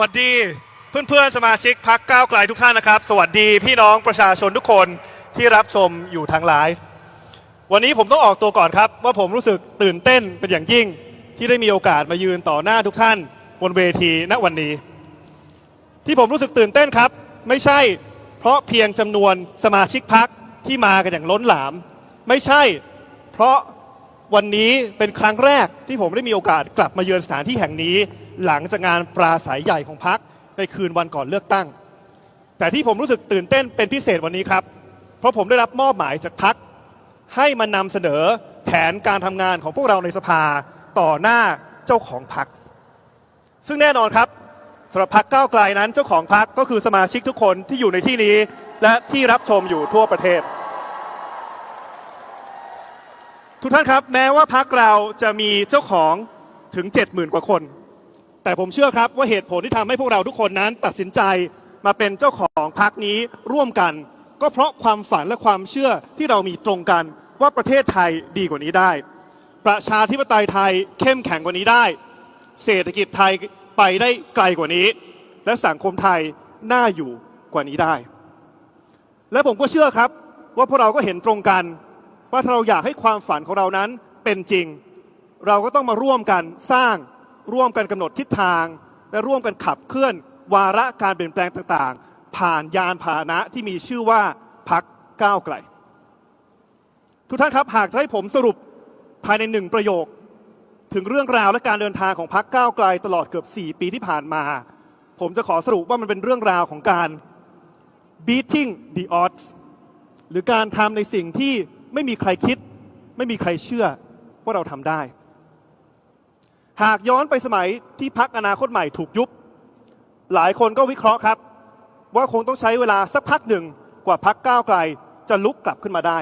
วัสดีเพื่อนๆสมาชิกพักก้าวไกลทุกท่านนะครับ สวัสดีพี่น้องประชาชนทุกคนที่รับชมอยู่ทางไลฟ์วันนี้ผมต้องออกตัวก่อนครับ ว่าผมรู้สึกตื่นเต้นเป็นอย่างยิ่ง ที่ได้มีโอกาสมายืนต่อหน้าทุกท่านบนเวทีณวันนี้ ที่ผมรู้สึกตื่นเต้นครับ ไม่ใช่เพราะเพียงจำนวนสมาชิกพักที่มากันอย่างล้นหลาม ไม่ใช่ เพราะวันนี้เป็นครั้งแรกที่ผมได้มีโอกาสกลับมาเยือนสถานที่แห่งนี้ หลังจากงานปราศัยใหญ่ของพักในคืนวันก่อนเลือกตั้ง แต่ที่ผมรู้สึกตื่นเต้นเป็นพิเศษวันนี้ครับ เพราะผมได้รับมอบหมายจากพักให้มานำเสนอแผนการทำงานของพวกเราในสภาต่อหน้าเจ้าของพัก ซึ่งแน่นอนครับสำหรับพักก้าวไกลนั้นเจ้าของพักก็คือสมาชิกทุกคนที่อยู่ในที่นี้ และที่รับชมอยู่ทั่วประเทศ ทุกท่านครับ แม้ว่าพักเราจะมีเจ้าของถึง 70,000 กว่าคน แต่ผมเชื่อครับว่าเหตุผลที่ทำให้พวกเราทุกคนนั้นตัดสินใจมาเป็นเจ้าของพักนี้ร่วมกัน ก็เพราะความฝันและความเชื่อที่เรามีตรงกันว่าประเทศไทยดีกว่านี้ได้ ประชาธิปไตยไทยเข้มแข็งกว่านี้ได้ เศรษฐกิจไทยไปได้ไกลกว่านี้ และสังคมไทยน่าอยู่กว่านี้ได้ และผมก็เชื่อครับว่าพวกเราก็เห็นตรงกัน ว่าถ้าเราอยากให้ความฝันของเรานั้นเป็นจริง เราก็ต้องมาร่วมกันสร้าง ร่วมกันกำหนดทิศทาง และร่วมกันขับเคลื่อนวาระการเปลี่ยนแปลงต่างๆ ผ่านยานพาหนะที่มีชื่อว่าพักก้าวไกล ทุกท่านครับหากจะให้ผมสรุปภายในหนึ่งประโยค ถึงเรื่องราวและการเดินทางของพักก้าวไกลตลอดเกือบ 4 ปีที่ผ่านมา ผมจะขอสรุปว่ามันเป็นเรื่องราวของการ beating the odds หรือการทำในสิ่งที่ไม่มีใครคิด ไม่มีใครเชื่อว่าเราทำได้ หากย้อนไปสมัยที่พักอนาคตใหม่ถูกยุบ หลายคนก็วิเคราะห์ครับ ว่าคงต้องใช้เวลาสักพักหนึ่งกว่าพักก้าวไกลจะลุกกลับขึ้นมาได้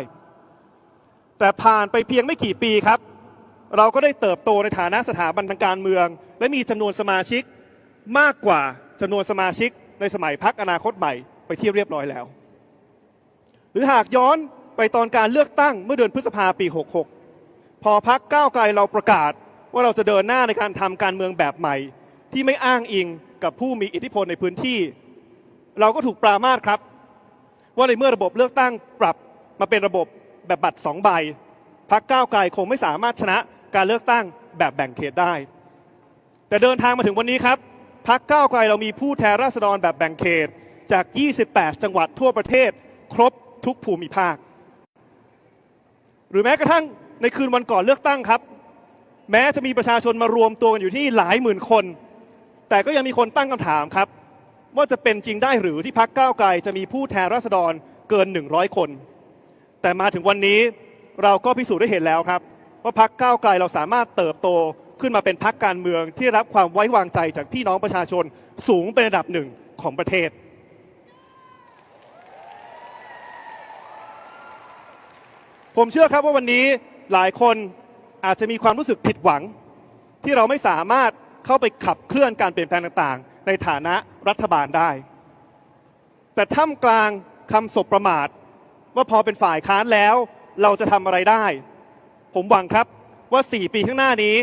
แต่ผ่านไปเพียงไม่กี่ปีครับ เราก็ได้เติบโตในฐานะสถาบันทางการเมือง และมีจำนวนสมาชิกมากกว่าจำนวนสมาชิกในสมัยพักอนาคตใหม่ไปที่เรียบร้อยแล้ว หรือหากย้อนไปตอนการเลือกตั้งเมื่อเดือนพฤษภาปี 66 พอพักก้าวไกลเราประกาศ ว่าเราจะเดินหน้าในการทำการเมืองแบบใหม่ ที่ไม่อ้างอิงกับผู้มีอิทธิพลในพื้นที่ เราก็ถูกปรามาสครับ ว่าในเมื่อระบบเลือกตั้งปรับมาเป็นระบบแบบบัตรสองใบพักก้าวไกลคงไม่สามารถชนะการเลือกตั้งแบบแบ่งเขตได้ แต่เดินทางมาถึงวันนี้ครับพักก้าวไกลเรามีผู้แทนราษฎรแบบแบ่งเขตจาก 28 จังหวัดทั่วประเทศ ครบทุกภูมิภาค หรือแม้กระทั่งในคืนวันก่อนเลือกตั้งครับ แม้จะมีประชาชนมารวมตัวกันอยู่ที่หลายหมื่นคน แต่ก็ยังมีคนตั้งคำถามครับ ว่าจะเป็นจริงได้หรือที่พักก้าวไกลจะมีผู้แทนราษฎรเกิน 100 คน แต่มาถึงวันนี้เราก็พิสูจน์ได้เห็นแล้วครับ ว่าพักก้าวไกลเราสามารถเติบโตขึ้นมาเป็นพักการเมืองที่รับความไว้วางใจจากพี่น้องประชาชนสูงเป็นระดับหนึ่งของประเทศ ผมเชื่อครับว่าวันนี้หลายคน อาจจะมีความรู้สึกผิดหวัง ที่เราไม่สามารถเข้าไปขับเคลื่อนการเปลี่ยนแปลงต่างๆ ในฐานะรัฐบาลได้ แต่ท่ามกลางคำสบประมาท ว่าพอเป็นฝ่ายค้านแล้ว เราจะทำอะไรได้ ผมหวังครับว่า 4 ปีข้างหน้านี้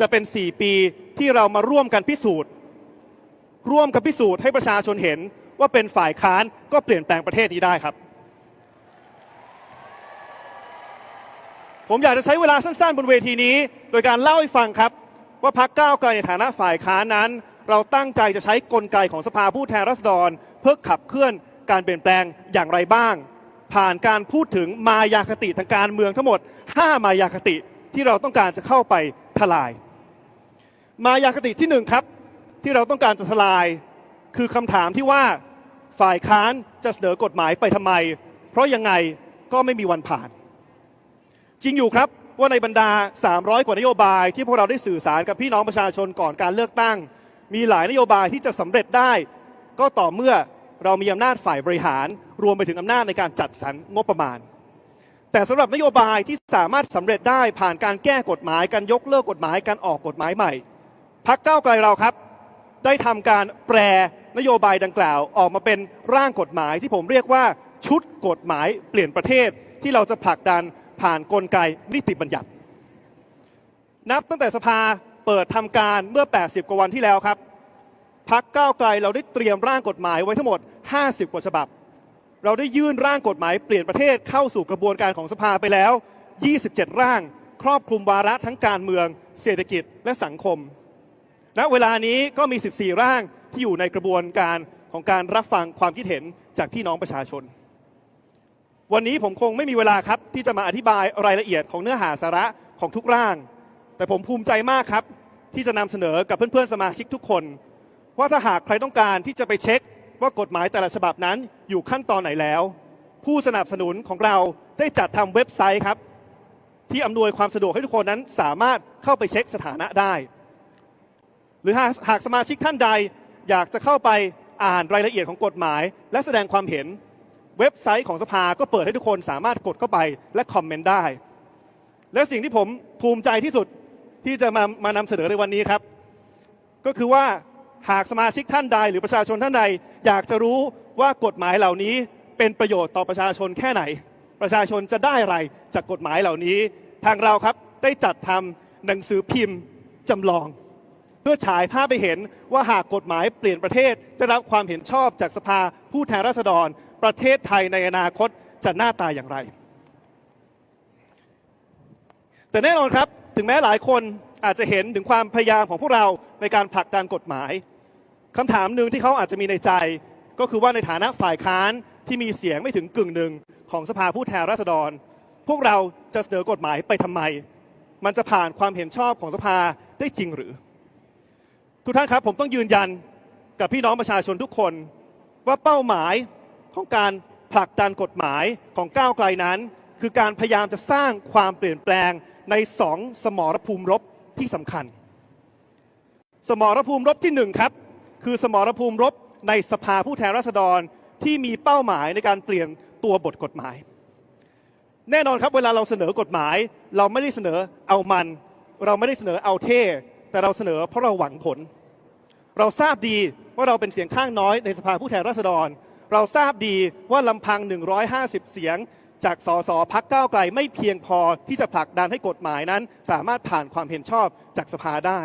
จะเป็น 4 ปีที่เรามาร่วมกันพิสูจน์ ร่วมกันพิสูจน์ให้ประชาชนเห็นว่าเป็นฝ่ายค้านก็เปลี่ยนแปลงประเทศนี้ได้ครับ ผมอยากจะใช้เวลาสั้นๆ บนเวทีนี้ โดยการเล่าให้ฟังครับ ว่าพักก้าวไกลในฐานะฝ่ายค้านนั้น เราตั้งใจจะใช้กลไกของสภาผู้แทนราษฎร เพื่อขับเคลื่อนการเปลี่ยนแปลงอย่างไรบ้าง ผ่านการพูดถึงมายาคติทางการเมืองทั้งหมด 5 มายาคติที่เราต้องการจะเข้าไปทลาย มายาคติที่หนึ่งครับที่เราต้องการจะทลาย คือคำถามที่ว่าฝ่ายค้านจะเสนอกฎหมายไปทำไม เพราะยังไงก็ไม่มีวันผ่าน จริงอยู่ครับว่าในบรรดา 300 กว่านโยบาย ที่พวกเราได้สื่อสารกับพี่น้องประชาชนก่อนการเลือกตั้ง มีหลายนโยบายที่จะสำเร็จได้ ก็ต่อเมื่อเรามีอำนาจฝ่ายบริหาร รวมไปถึงอำนาจในการจัดสรรงบประมาณ แต่สำหรับนโยบายที่สามารถสำเร็จได้ผ่านการแก้กฎหมายการยกเลิกกฎหมายการออกกฎหมายใหม่พักเก้าไกลเราครับ ได้ทำการแปรนโยบายดังกล่าวออกมาเป็นร่างกฎหมายที่ผมเรียกว่าชุดกฎหมายเปลี่ยนประเทศที่เราจะผลักดัน ผ่านนกลไกนิติบัญญัติ นับตั้งแต่สภาเปิดทำการเมื่อ 80 กว่าวันที่แล้วครับพักก้าวไกลเราได้เตรียมร่างกฎหมายไว้ทั้งหมด 50 กว่าฉบับ เราได้ยื่นร่างกฎหมายเปลี่ยนประเทศเข้าสู่กระบวนการของสภาไปแล้ว 27 ร่าง ครอบคลุมวาระทั้งการเมือง เศรษฐกิจและสังคม ณ เวลานี้ก็มี 14 ร่างที่อยู่ในกระบวนการของการรับฟังความคิดเห็นจากพี่น้องประชาชน วันนี้ผมคงไม่มีเวลาครับ ที่จะมาอธิบายรายละเอียดของเนื้อหาสาระของทุกร่าง แต่ผมภูมิใจมากครับ ที่จะนำเสนอกับเพื่อนๆสมาชิกทุกคน ว่าถ้าหากใครต้องการที่จะไปเช็คว่ากฎหมายแต่ละฉบับนั้นอยู่ขั้นตอนไหนแล้ว ผู้สนับสนุนของเราได้จัดทำเว็บไซต์ครับ ที่อำนวยความสะดวกให้ทุกคนนั้นสามารถเข้าไปเช็คสถานะได้ หรือหากหากสมาชิกท่านใดอยากจะเข้าไปอ่านรายละเอียดของกฎหมาย และแสดงความเห็น เว็บไซต์ของสภาก็เปิดให้ทุกคนสามารถกดเข้าไปและคอมเมนต์ได้ และสิ่งที่ผมภูมิใจที่สุดที่จะมามานำเสนอในวันนี้ครับ ก็คือว่าหากสมาชิกท่านใดหรือประชาชนท่านใด อยากจะรู้ว่ากฎหมายเหล่านี้เป็นประโยชน์ต่อประชาชนแค่ไหน ประชาชนจะได้อะไรจากกฎหมายเหล่านี้ ทางเราครับได้จัดทำหนังสือพิมพ์จำลอง เพื่อฉายภาพไปเห็นว่าหากกฎหมายเปลี่ยนประเทศได้รับความเห็นชอบจากสภาผู้แทนราษฎร ประเทศไทยในอนาคตจะหน้าตาอย่างไร แต่แน่นอนครับถึงแม้หลายคนอาจจะเห็นถึงความพยายามของพวกเราในการผลักดันกฎหมายคำถามหนึ่งที่เขาอาจจะมีในใจ ก็คือว่าในฐานะฝ่ายค้านที่มีเสียงไม่ถึงกึ่งหนึ่งของสภาผู้แทนราษฎร พวกเราจะเสนอกฎหมายไปทำไม มันจะผ่านความเห็นชอบของสภาได้จริงหรือ ทุกท่านครับผมต้องยืนยันกับพี่น้องประชาชนทุกคน ว่าเป้าหมาย ของการผลักดันกฎหมายของก้าวไกลนั้น คือการพยายามจะสร้างความเปลี่ยนแปลงในสองสมรภูมิรบที่สำคัญ สมรภูมิรบที่หนึ่งครับ คือสมรภูมิรบในสภาผู้แทนราษฎรที่มีเป้าหมายในการเปลี่ยนตัวบทกฎหมาย แน่นอนครับเวลาเราเสนอกฎหมาย เราไม่ได้เสนอเอามัน เราไม่ได้เสนอเอาเท่ แต่เราเสนอเพราะเราหวังผล เราทราบดีว่าเราเป็นเสียงข้างน้อยในสภาผู้แทนราษฎร เราทราบดีว่าลำพัง 150 เสียง จากสสพักก้าวไกลไม่เพียงพอที่จะผลักดันให้กฎหมายนั้น สามารถผ่านความเห็นชอบจากสภาได้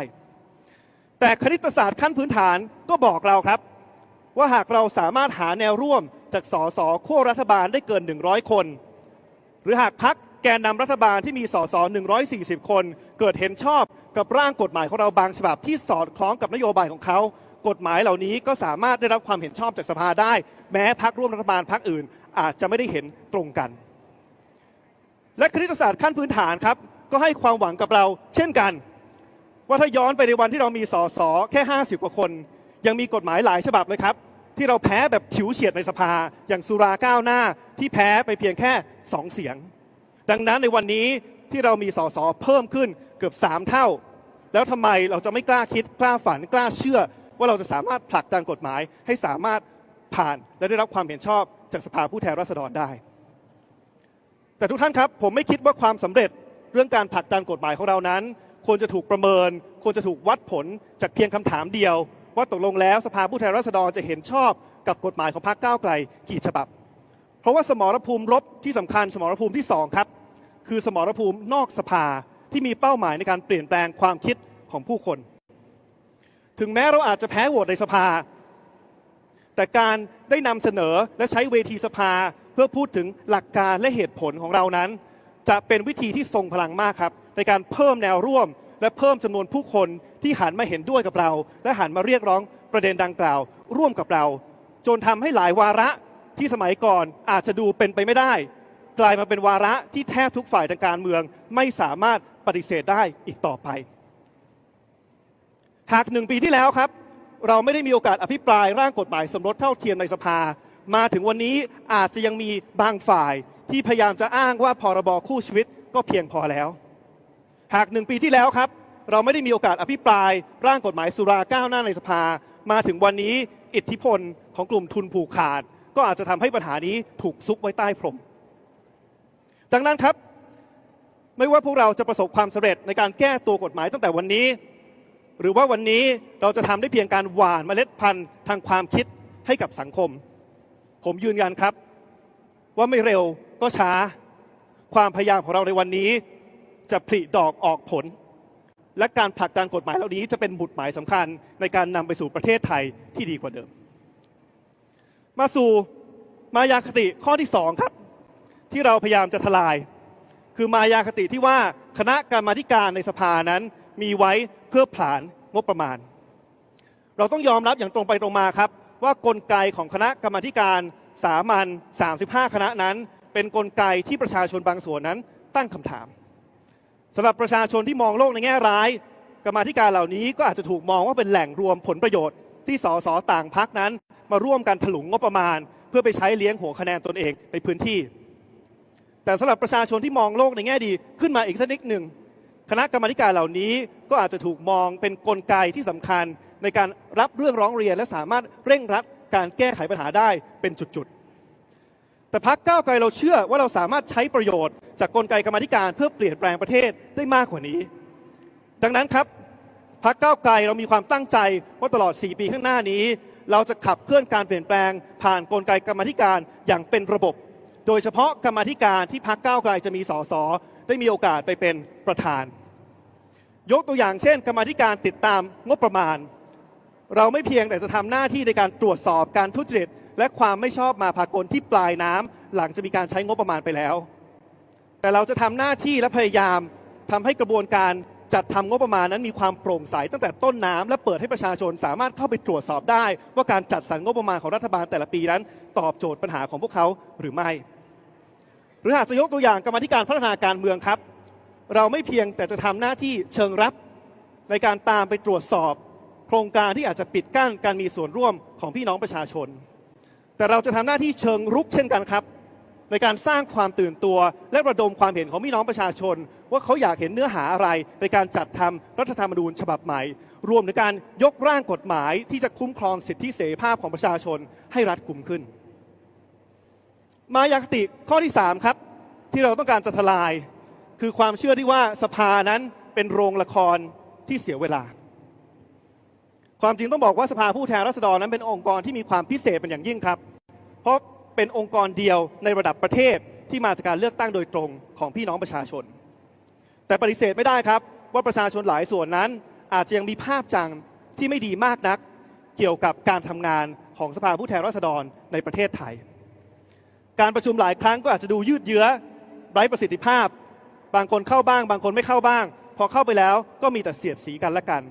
แต่คณิตศาสตร์ขั้นพื้นฐานก็บอกเราครับ ว่าหากเราสามารถหาแนวร่วมจากสสขั้วรัฐบาลได้เกิน 100 คน หรือหากพักแกนนำรัฐบาลที่มีสส140 คน เกิดเห็นชอบกับร่างกฎหมายของเราบางฉบับที่สอดคล้องกับนโยบายของเขา กฎหมายเหล่านี้ก็สามารถได้รับความเห็นชอบจากสภาได้ แม้พักร่วมรัฐบาลพักอื่น อาจจะไม่ได้เห็นตรงกัน และคณิตศาสตร์ขั้นพื้นฐานครับ ก็ให้ความหวังกับเราเช่นกัน ว่าถ้าย้อนไปในวันที่เรามีสสแค่ 50 กว่าคน ยังมีกฎหมายหลายฉบับเลยครับ ที่เราแพ้แบบฉิวเฉียดในสภา อย่างสุราก้าวหน้าที่แพ้ไปเพียงแค่ 2 เสียง ดังนั้นในวันนี้ที่เรามีสสเพิ่มขึ้นเกือบ 3 เท่า แล้วทำไมเราจะไม่กล้าคิดกล้าฝันกล้าเชื่อ ว่าเราจะสามารถผลักดันกฎหมาย ให้สามารถผ่านและได้รับความเห็นชอบจากสภาผู้แทนราษฎรได้ แต่ทุกท่านครับผมไม่คิดว่าความสำเร็จเรื่องการผลักดันกฎหมายของเรานั้น ควรจะถูกประเมิน ควรจะถูกวัดผลจากเพียงคำถามเดียว ว่าตกลงแล้วสภาผู้แทนราษฎรจะเห็นชอบกับกฎหมายของพรรคก้าวไกลกี่ฉบับ เพราะว่าสมรภูมิรบที่สำคัญสมรภูมิที่สองครับคือสมรภูมินอกสภาที่มีเป้าหมายในการเปลี่ยนแปลงความคิดของผู้คน ถึงแม้เราอาจจะแพ้โหวตในสภา แต่การได้นำเสนอและใช้เวทีสภา เพื่อพูดถึงหลักการและเหตุผลของเรานั้น จะเป็นวิธีที่ทรงพลังมากครับ ในการเพิ่มแนวร่วม และเพิ่มจำนวนผู้คนที่หันมาเห็นด้วยกับเรา และหันมาเรียกร้องประเด็นดังกล่าว ร่วมกับเรา จนทำให้หลายวาระที่สมัยก่อนอาจจะดูเป็นไปไม่ได้ กลายมาเป็นวาระที่แทบทุกฝ่ายทางการเมือง ไม่สามารถปฏิเสธได้อีกต่อไป หากหนึ่งปีที่แล้วครับ เราไม่ได้มีโอกาสอภิปรายร่างกฎหมายสมรสเท่าเทียมในสภา มาถึงวันนี้อาจจะยังมีบางฝ่ายที่พยายามจะอ้างว่าพรบคู่ชีวิตก็เพียงพอแล้ว หากหนึ่งปีที่แล้วครับ เราไม่ได้มีโอกาสอภิปรายร่างกฎหมายสุราก้าวหน้าในสภา มาถึงวันนี้อิทธิพลของกลุ่มทุนผูกขาด ก็อาจจะทำให้ปัญหานี้ถูกซุกไว้ใต้พรม ดังนั้นครับ ไม่ว่าพวกเราจะประสบความสำเร็จในการแก้ตัวกฎหมายตั้งแต่วันนี้ หรือว่าวันนี้เราจะทำได้เพียงการหว่านเมล็ดพันธุ์ทางความคิดให้กับสังคม ผมยืนยันครับ ว่าไม่เร็วก็ช้า ความพยายามของเราในวันนี้ จะผลิดอกออกผล และการผลักดันกฎหมายเหล่านี้จะเป็นบุตรหมายสำคัญ ในการนำไปสู่ประเทศไทยที่ดีกว่าเดิม มาสู่มายาคติข้อที่สองครับ ที่เราพยายามจะทลาย คือมายาคติที่ว่าคณะกรรมาการในสภานั้น มีไว้เพื่อผลาญงบประมาณ เราต้องยอมรับอย่างตรงไปตรงมาครับ ว่ากลไกของคณะกรรมาการสามัญ35 คณะนั้น เป็นกลไกที่ประชาชนบางส่วนนั้นตั้งคำถามสำหรับประชาชนที่มองโลกในแง่ร้าย กรรมาธิการเหล่านี้ก็อาจจะถูกมองว่าเป็นแหล่งรวมผลประโยชน์ ที่สสต่างพักนั้น มาร่วมกันถลุงงบประมาณ เพื่อไปใช้เลี้ยงหัวคะแนนตนเองในพื้นที่ แต่สำหรับประชาชนที่มองโลกในแง่ดีขึ้นมาอีกสักนิดหนึ่ง คณะกรรมการเหล่านี้ก็อาจจะถูกมองเป็นกลไกที่สำคัญ ในการรับเรื่องร้องเรียนและสามารถเร่งรัดการแก้ไขปัญหาได้เป็นจุดๆ แต่พักก้าวไกลเราเชื่อว่าเราสามารถใช้ประโยชน์ จากกลไกกรรมธิการเพื่อเปลี่ยนแปลงประเทศได้มากกว่านี้ ดังนั้นครับพักก้าวไกลเรามีความตั้งใจว่าตลอด 4 ปีข้างหน้านี้ เราจะขับเคลื่อนการเปลี่ยนแปลง ผ่านกลไกกรรมธิการอย่างเป็นระบบ โดยเฉพาะกรรมธิการที่พักก้าวไกลจะมีสสได้มีโอกาสไปเป็นประธาน ยกตัวอย่างเช่น กรรมธิการติดตามงบประมาณ เราไม่เพียงแต่จะทำหน้าที่ในการตรวจสอบการทุจริต และความไม่ชอบมาพากลที่ปลายน้ำหลังจะมีการใช้งบประมาณไปแล้ว แต่เราจะทำหน้าที่และพยายามทำให้กระบวนการจัดทำงบประมาณนั้นมีความโปร่งใสตั้งแต่ต้นน้ำและเปิดให้ประชาชนสามารถเข้าไปตรวจสอบได้ ว่าการจัดสรรงบประมาณของรัฐบาลแต่ละปีนั้น ตอบโจทย์ปัญหาของพวกเขาหรือไม่ หรือหากจะยกตัวอย่างกรรมธิการพัฒนาการเมืองครับ เราไม่เพียงแต่จะทำหน้าที่เชิงรับในการตามไปตรวจสอบ โครงการที่อาจจะปิดกั้นการมีส่วนร่วมของพี่น้องประชาชน แต่เราจะทำหน้าที่เชิงรุกเช่นกันครับ ในการสร้างความตื่นตัว และระดมความเห็นของพี่น้องประชาชน ว่าเขาอยากเห็นเนื้อหาอะไร ในการจัดทำรัฐธรรมนูญฉบับใหม่ รวมในการยกร่างกฎหมายที่จะคุ้มครองสิทธิเสรีภาพของประชาชนให้รัดกุมขึ้น มายาคติข้อที่ 3 ครับ ที่เราต้องการจะทลาย คือความเชื่อที่ว่าสภานั้นเป็นโรงละครที่เสียเวลา ความจริงต้องบอกว่าสภาผู้แทนราษฎรนั้นเป็นองค์กรที่มีความพิเศษเป็นอย่างยิ่งครับ เพราะเป็นองค์กรเดียวในระดับประเทศที่มาจากการเลือกตั้งโดยตรงของพี่น้องประชาชน แต่ปฏิเสธไม่ได้ครับ ว่าประชาชนหลายส่วนนั้น อาจจะยังมีภาพจำที่ไม่ดีมากนัก เกี่ยวกับการทำงานของสภาผู้แทนราษฎรในประเทศไทย การประชุมหลายครั้งก็อาจจะดูยืดเยื้อไร้ประสิทธิภาพ บางคนเข้าบ้าง บางคนไม่เข้าบ้าง พอเข้าไปแล้วก็มีแต่เสียดสีกันและกัน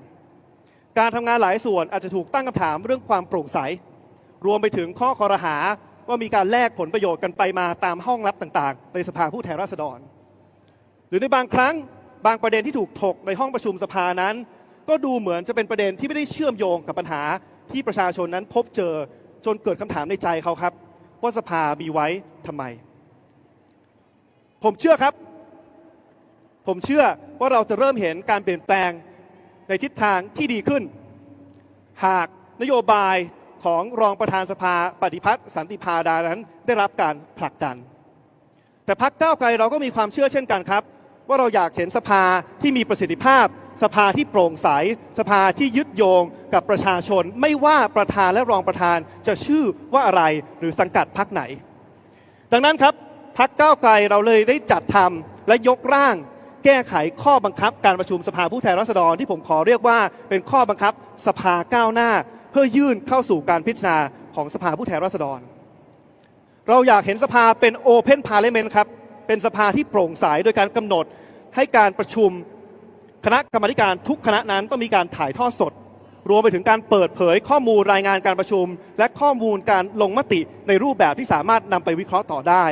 การทำงานหลายส่วนอาจจะถูกตั้งคำถามเรื่องความโปร่งใส รวมไปถึงข้อคอรหาว่ามีการแลกผลประโยชน์กันไปมาตามห้องลับต่างๆ ในสภาผู้แทนราษฎร หรือในบางครั้งบางประเด็นที่ถูกถกในห้องประชุมสภานั้น ก็ดูเหมือนจะเป็นประเด็นที่ไม่ได้เชื่อมโยงกับปัญหาที่ประชาชนนั้นพบเจอจนเกิดคำถามในใจเขาครับ ว่าสภามีไว้ทำไม ผมเชื่อครับ ผมเชื่อว่าเราจะเริ่มเห็นการเปลี่ยนแปลงในทิศทางที่ดีขึ้น หากนโยบายของรองประธานสภาปฏิพัฒน์สันติพาดานั้นได้รับการผลักดัน แต่พักก้าวไกลเราก็มีความเชื่อเช่นกันครับ ว่าเราอยากเห็นสภาที่มีประสิทธิภาพ สภาที่โปร่งใส สภาที่ยึดโยงกับประชาชน ไม่ว่าประธานและรองประธานจะชื่อว่าอะไรหรือสังกัดพักไหน ดังนั้นครับพักก้าวไกลเราเลยได้จัดทำและยกร่าง แก้ไขข้อบังคับการประชุมสภาผู้แทนราษฎรที่ผมขอเรียกว่าเป็นข้อบังคับสภาก้าวหน้า เพื่อยื่นเข้าสู่การพิจารณาของสภาผู้แทนราษฎร เราอยากเห็นสภาเป็นโอเพนพาร์เลเมนต์ครับเป็นสภาที่โปร่งใสโดยการกำหนดให้การประชุมคณะกรรมาธิการทุกคณะนั้นต้องมีการถ่ายทอดสด รวมไปถึงการเปิดเผยข้อมูลรายงานการประชุม และข้อมูลการลงมติในรูปแบบที่สามารถนำไปวิเคราะห์ต่อได้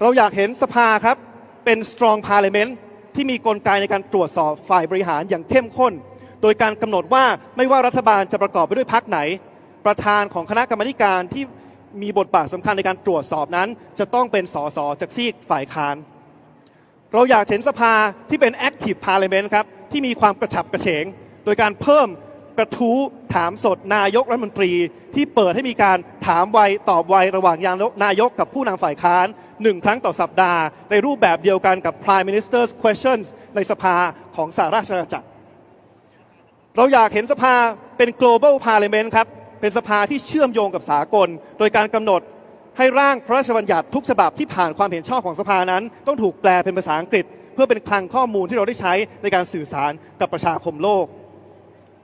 เราอยากเห็นสภาครับ เป็น strong parliament ที่มีกลไกในการตรวจสอบฝ่ายบริหารอย่างเข้มข้น โดยการกำหนดว่าไม่ว่ารัฐบาลจะประกอบไปด้วยพักไหน ประธานของคณะกรรมการที่มีบทบาทสำคัญในการตรวจสอบนั้น จะต้องเป็นสสจากซีกฝ่ายค้าน เราอยากเห็นสภาที่เป็น active parliament ครับ ที่มีความกระฉับกระเฉง โดยการเพิ่มกระทู้ถามสดนายกรัฐมนตรี ที่เปิดให้มีการถามไวตอบไวระหว่างนายกกับผู้นำฝ่ายค้าน หนึ่งครั้งต่อสัปดาห์ ในรูปแบบเดียวกันกับ Prime Minister's Questions ในสภาของสหราชอาณาจักร เราอยากเห็นสภาเป็น global parliament ครับ เป็นสภาที่เชื่อมโยงกับสากล โดยการกำหนดให้ร่างพระราชบัญญัติทุกฉบับที่ผ่านความเห็นชอบของสภานั้น ต้องถูกแปลเป็นภาษาอังกฤษ เพื่อเป็นคลังข้อมูลที่เราได้ใช้ในการสื่อสารกับประชาคมโลก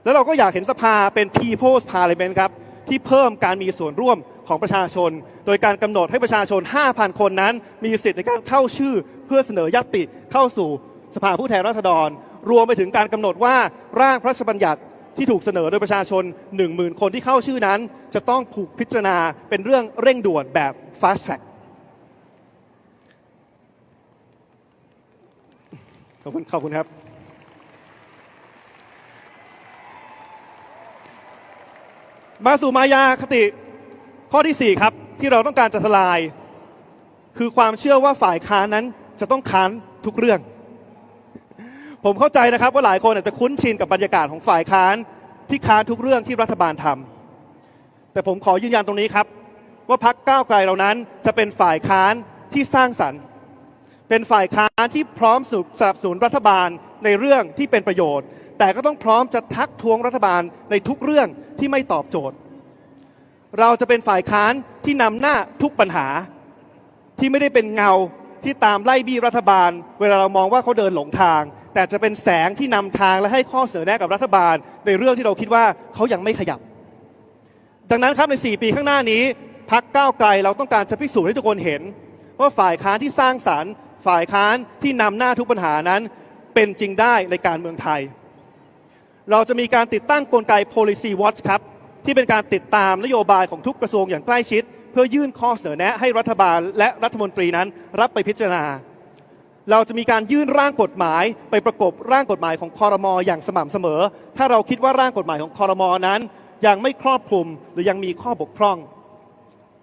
แล้วเราก็อยากเห็นสภาเป็น People's Parliament ครับที่เพิ่มการมีส่วนร่วม ของประชาชน โดยการกำหนดให้ประชาชน 5,000 คนนั้น มีสิทธิ์ในการเข้าชื่อเพื่อเสนอยติเข้าสู่สภาผู้แทนราษฎร รวมไปถึงการกำหนดว่าร่างพระราชบัญญัติที่ถูกเสนอโดยประชาชน 10,000 คนที่เข้าชื่อนั้น จะต้องถูกพิจารณาเป็นเรื่องเร่งด่วนแบบ fast track ขอบคุณขอบคุณครับ มาสู่มายาคติ ข้อที่ 4 ครับ ที่เราต้องการจะทลาย คือความเชื่อว่าฝ่ายค้านนั้นจะต้องค้านทุกเรื่อง ผมเข้าใจนะครับว่าหลายคนอาจจะคุ้นชินกับบรรยากาศของฝ่ายค้านที่ค้านทุกเรื่องที่รัฐบาลทำแต่ผมขอยืนยันตรงนี้ครับ ว่าพักก้าวไกลเรานั้นจะเป็นฝ่ายค้านที่สร้างสรรค์ เป็นฝ่ายค้านที่พร้อมสนับสนุนรัฐบาลในเรื่องที่เป็นประโยชน์ แต่ก็ต้องพร้อมจะทักท้วงรัฐบาลในทุกเรื่องที่ไม่ตอบโจทย์ เราจะเป็นฝ่ายค้านที่นำหน้าทุกปัญหา ที่ไม่ได้เป็นเงาที่ตามไล่บี้รัฐบาล เวลาเรามองว่าเขาเดินหลงทาง แต่จะเป็นแสงที่นำทางและให้ข้อเสนอแนะกับรัฐบาล ในเรื่องที่เราคิดว่าเขายังไม่ขยับ ดังนั้นครับใน 4 ปีข้างหน้านี้พักก้าวไกลเราต้องการจะพิสูจน์ให้ทุกคนเห็น ว่าฝ่ายค้านที่สร้างสารรค์ ฝ่ายค้านที่นำหน้าทุกปัญหานั้น เป็นจริงได้ในการเมืองไทย เราจะมีการติดตั้งกลไก policy watch ครับ ที่เป็นการติดตามนโยบายของทุกกระทรวงอย่างใกล้ชิด เพื่อยื่นข้อเสนอแนะให้รัฐบาลและรัฐมนตรีนั้นรับไปพิจารณา เราจะมีการยื่นร่างกฎหมายไปประกบร่างกฎหมายของคอรมออย่างสม่ำเสมอ ถ้าเราคิดว่าร่างกฎหมายของคอรมอนั้น ยังไม่ครอบคลุมหรือยังมีข้อบกพร่อง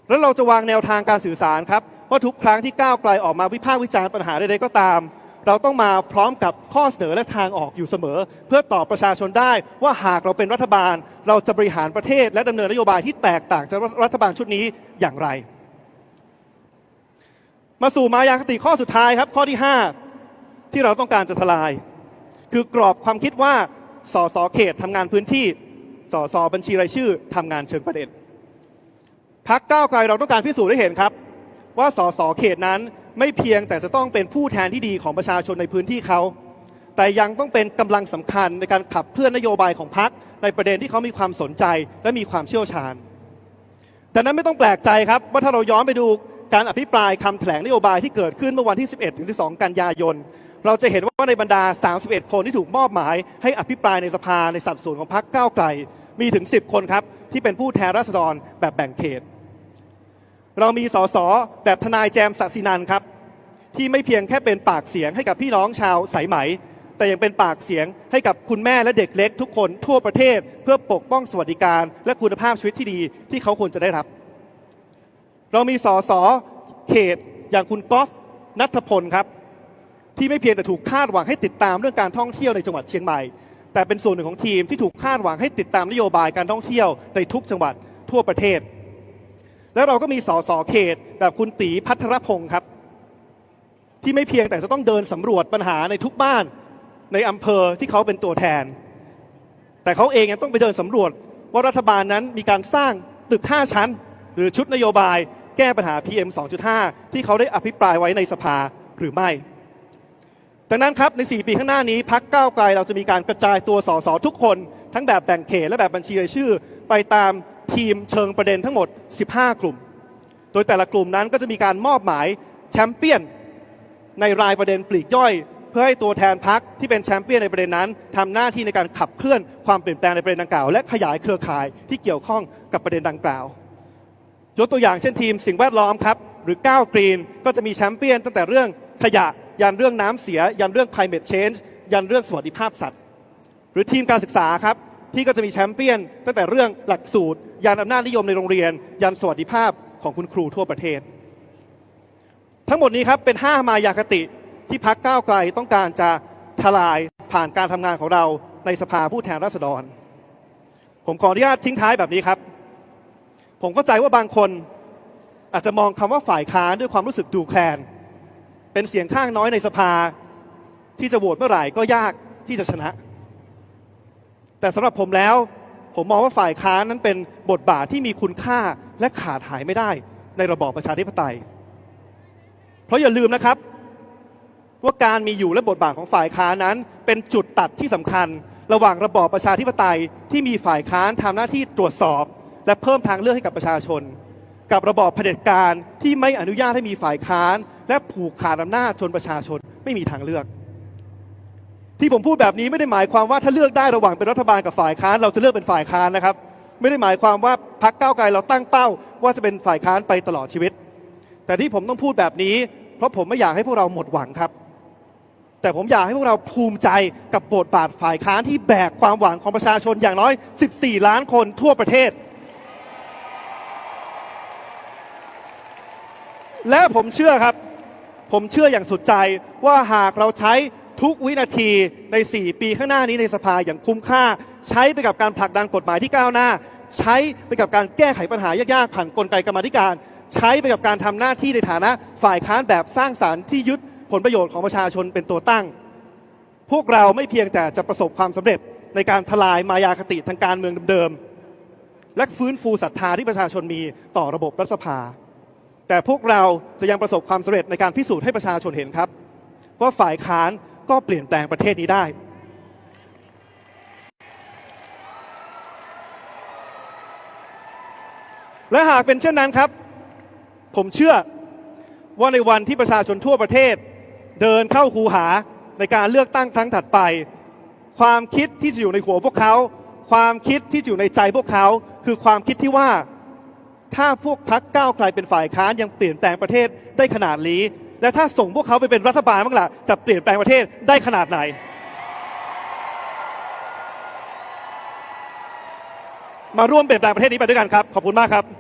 แล้วเราจะวางแนวทางการสื่อสารครับว่าทุกครั้งที่ก้าวไกลออกมาวิพากษ์วิจารณ์ปัญหาใดๆก็ตาม เราต้องมาพร้อมกับข้อเสนอและทางออกอยู่เสมอ เพื่อตอบประชาชนได้ว่าหากเราเป็นรัฐบาล เราจะบริหารประเทศ และดำเนินนโยบายที่แตกต่างจากรัฐบาลชุดนี้อย่างไร มาสู่มายาคติข้อสุดท้ายครับ ข้อที่ 5 ที่เราต้องการจะทลาย คือกรอบความคิดว่าสสเขตทำงานพื้นที่สสบัญชีรายชื่อทำงานเชิงประเด็นพักก้าวไกลเราต้องการพิสูจน์ให้เห็นครับ ว่าสสเขตนั้น ไม่เพียงแต่จะต้องเป็นผู้แทนที่ดีของประชาชนในพื้นที่เขา แต่ยังต้องเป็นกำลังสำคัญในการขับเคลื่อนนโยบายของพรรคในประเด็นที่เขามีความสนใจและมีความเชี่ยวชาญแต่นั้นไม่ต้องแปลกใจครับว่าถ้าเราย้อนไปดูการอภิปรายคำแถลงนโยบายที่เกิดขึ้นเมื่อวันที่ 11ถึง12 กันยายน เราจะเห็นว่าในบรรดา 31 คนที่ถูกมอบหมาย ให้อภิปรายในสภาในสัดส่วนของพรรคก้าวไกล มีถึง 10 คนครับที่เป็นผู้แทนราษฎรแบบแบ่งเขต เรามีสสแบบทนายแจมศักดิ์สินันครับ ที่ไม่เพียงแค่เป็นปากเสียงให้กับพี่น้องชาวสายไหม แต่ยังเป็นปากเสียงให้กับคุณแม่และเด็กเล็กทุกคนทั่วประเทศ เพื่อปกป้องสวัสดิการ และคุณภาพชีวิตที่ดีที่เขาควรจะได้รับ เรามีสสเขตอย่างคุณกอล์ฟนัทพลครับ ที่ไม่เพียงแต่ถูกคาดหวังให้ติดตามเรื่องการท่องเที่ยวในจังหวัดเชียงใหม่ แต่เป็นส่วนหนึ่งของทีมที่ถูกคาดหวังให้ติดตามนโยบายการท่องเที่ยวในทุกจังหวัดทั่วประเทศ แล้วเราก็มีสสเขตแบบคุณตีพัทรพงศ์ครับ ที่ไม่เพียงแต่จะต้องเดินสำรวจปัญหาในทุกบ้านในอำเภอที่เขาเป็นตัวแทน แต่เขาเองยังต้องไปเดินสำรวจว่ารัฐบาลนั้นมีการสร้างตึก 5 ชั้น หรือชุดนโยบายแก้ปัญหา PM 2.5 ที่เขาได้อภิปรายไว้ในสภาหรือไม่ ดังนั้นครับ ใน 4 ปีข้างหน้านี้พักก้าวไกลเราจะมีการกระจายตัวสสทุกคน ทั้งแบบแบ่งเขตและแบบบัญชีรายชื่อ ไปตาม ทีมเชิงประเด็นทั้งหมด 15 กลุ่ม โดยแต่ละกลุ่มนั้นก็จะมีการมอบหมายแชมเปี้ยนในรายประเด็นปลีกย่อย เพื่อให้ตัวแทนพักที่เป็นแชมเปี้ยนในประเด็นนั้นทำหน้าที่ในการขับเคลื่อนความเปลี่ยนแปลงในประเด็นดังกล่าว และขยายเครือข่ายที่เกี่ยวข้องกับประเด็นดังกล่าวยกตัวอย่างเช่นทีมสิ่งแวดล้อมครับหรือก้าวกรีน ก็จะมีแชมเปี้ยนตั้งแต่เรื่องขยะ ยันเรื่องน้ำเสีย ยันเรื่อง climate change ยันเรื่องสวัสดิภาพสัตว์ หรือทีมการศึกษาครับ ที่ก็จะมีแชมเปี้ยน ตั้งแต่เรื่องหลักสูตรยันอำนาจนิยมในโรงเรียนยันสวัสดิภาพของคุณครูทั่วประเทศ ทั้งหมดนี้ครับเป็น 5 มายาคติที่พักก้าวไกลต้องการจะทลายผ่านการทำงานของเราในสภาผู้แทนราษฎร ผมขออนุญาตทิ้งท้ายแบบนี้ครับ ผมเข้าใจว่าบางคนอาจจะมองคำว่าฝ่ายค้านด้วยความรู้สึกดูแคลน เป็นเสียงข้างน้อยในสภาที่จะโหวตเมื่อไหร่ก็ยากที่จะชนะ แต่สำหรับผมแล้ว ผมมองว่าฝ่ายค้านนั้นเป็นบทบาทที่มีคุณค่าและขาดหายไม่ได้ในระบอบประชาธิปไตย เพราะอย่าลืมนะครับ ว่าการมีอยู่และบทบาทของฝ่ายค้านนั้น เป็นจุดตัดที่สำคัญ ระหว่างระบอบประชาธิปไตยที่มีฝ่ายค้านทำหน้าที่ตรวจสอบ และเพิ่มทางเลือกให้กับประชาชน กับระบอบเผด็จการที่ไม่อนุญาตให้มีฝ่ายค้าน และผูกขาดอำนาจจนประชาชนไม่มีทางเลือก ที่ผมพูดแบบนี้ไม่ได้หมายความว่าถ้าเลือกได้ระหว่างเป็นรัฐบาลกับฝ่ายค้าน เราจะเลือกเป็นฝ่ายค้านนะครับ ไม่ได้หมายความว่าพรรคก้าไกลเราตั้งเป้า ว่าจะเป็นฝ่ายค้านไปตลอดชีวิต แต่ที่ผมต้องพูดแบบนี้ เพราะผมไม่อยากให้พวกเราหมดหวังครับ แต่ผมอยากให้พวกเราภูมิใจกับบทบาทฝ่ายค้านที่แบกความหวังของประชาชนอย่างน้อย 14 ล้านคนทั่วประเทศ และผมเชื่อครับ ผมเชื่ออย่างสุดใจว่าหากเราใช้ ทุกวินาทีใน 4 ปีข้างหน้านี้ในสภาอย่างคุ้มค่า ใช้ไปกับการผลักดันกฎหมายที่ก้าวหน้า ใช้ไปกับการแก้ไขปัญหายากๆผ่านกลไกกรรมธิการ ใช้ไปกับการทำหน้าที่ในฐานะฝ่ายค้านแบบสร้างสารรค์ที่ยึดผลประโยชน์ของประชาชนเป็นตัวตั้ง พวกเราไม่เพียงแต่จะประสบความสำเร็จในการทลายมายาคติทางการเมืองเดิมๆและฟื้นฟูศรัทธาที่ประชาชนมีต่อระบบรัฐสภา แต่พวกเราจะยังประสบความสำเร็จในการพิสูจน์ให้ประชาชนเห็นครับ ว่าฝ่ายค้าน ก็เปลี่ยนแปลงประเทศนี้ได้และหากเป็นเช่นนั้นครับ ผมเชื่อว่าในวันที่ประชาชนทั่วประเทศ เดินเข้าคูหาในการเลือกตั้งครั้งถัดไป ความคิดที่จะอยู่ในหัวพวกเขา ความคิดที่อยู่ในใจพวกเขา คือความคิดที่ว่า ถ้าพวกพักก้าวไกลเป็นฝ่ายค้านยังเปลี่ยนแปลงประเทศได้ขนาดนี้ และถ้าส่งพวกเขาไปเป็นรัฐบาลบ้างล่ะจะเปลี่ยนแปลงประเทศได้ขนาดไหน มาร่วมเปลี่ยนแปลงประเทศนี้ไปด้วยกันครับ ขอบคุณมากครับ